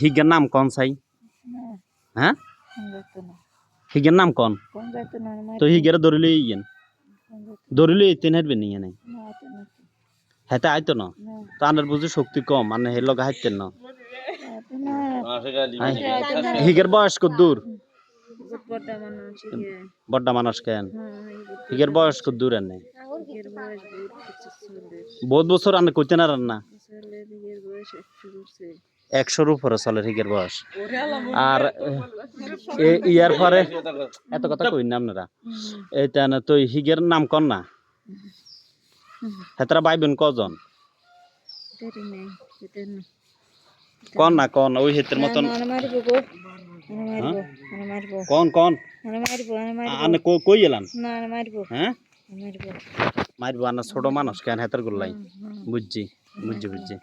হিগের নাম কোন চাই? হ্যাঁ হিগের নাম কোন? তো হিগের ধরিলে ইয়েন? ধরিলে তিন নিয়ে নেই হেতে আইতো না? তো আনার বুঝি শক্তি কম মানে হে লগে হাইতেন না? হিগের বয়স কত দূর বড্ডা মানুষ কেন? হিগের বয়স কত দূর এনে? বহুত বছর আনে কইতে না রান্না একশোর উপরে চলে হিগের বয়স। আর এ- ইয়ার পরে এত কথা কই না আপনারা। এইটা না তো হিগের নাম কন না। হেতারা ভাই বোন কজন কন না কন ওই হেতের মতন। কন কন। আনে কই- এলান হ্যাঁ? মারবো। আনা ছোট মানুষ কেন হেতার গুলাই বুঝছি বুঝছি বুঝছি।